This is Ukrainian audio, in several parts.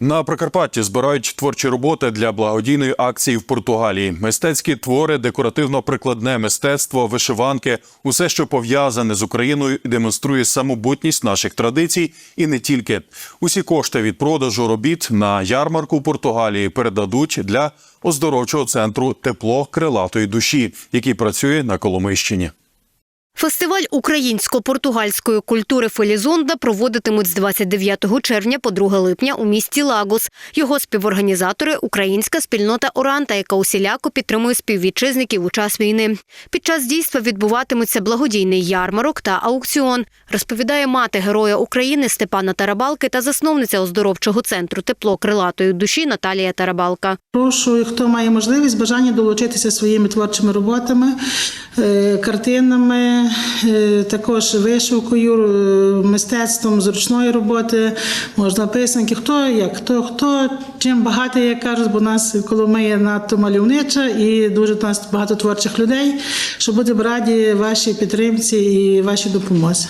На Прикарпатті збирають творчі роботи для благодійної акції в Португалії. Мистецькі твори, декоративно-прикладне мистецтво, вишиванки усе, що пов'язане з Україною, демонструє самобутність наших традицій і не тільки. Усі кошти від продажу робіт на ярмарку Португалії передадуть для оздоровчого центру тепло крилатої душі, який працює на Коломийщині. Фестиваль українсько-португальської культури Фелізонда проводитимуть з 29 червня по 2 липня у місті Лагос. Його співорганізатори – українська спільнота Оранта, яка усіляко підтримує співвітчизників у час війни. Під час дійства відбуватиметься благодійний ярмарок та аукціон, розповідає мати героя України Степана Тарабалки та засновниця оздоровчого центру тепло крилатої душі Наталія Тарабалка. Прошу, хто має можливість, бажання долучитися своїми творчими роботами, е, картинами, е, також вишивкою, е, мистецтвом зручної роботи, можна писанки. Хто як, хто, хто чим багатий, як кажуть, бо у нас Коломия надто мальовнича і дуже нас багато творчих людей, що будемо раді вашій підтримці і вашій допомозі.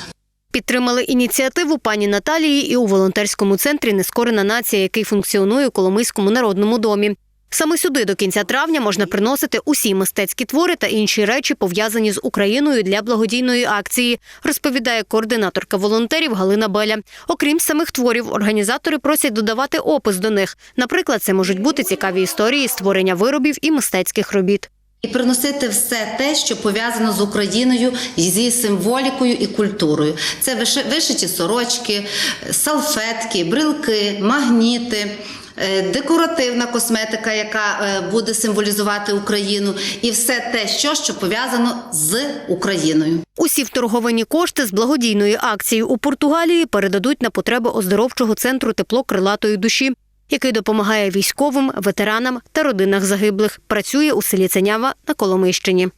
Підтримали ініціативу пані Наталії і у волонтерському центрі Нескорена нація, який функціонує у Коломийському народному домі. Саме сюди до кінця травня можна приносити усі мистецькі твори та інші речі, пов'язані з Україною для благодійної акції, розповідає координаторка волонтерів Галина Беля. Окрім самих творів, організатори просять додавати опис до них. Наприклад, це можуть бути цікаві історії створення виробів і мистецьких робіт. І приносити все те, що пов'язано з Україною, зі символікою і культурою. Це виши- вишиті сорочки, салфетки, брилки, магніти. Е, Декоративна косметика, яка е, буде символізувати Україну, і все те, що, що пов'язано з Україною. Усі вторговані кошти з благодійної акції у Португалії передадуть на потреби оздоровчого центру тепло крилатої душі, який допомагає військовим, ветеранам та родинах загиблих. Працює у селі Ценява на Коломийщині.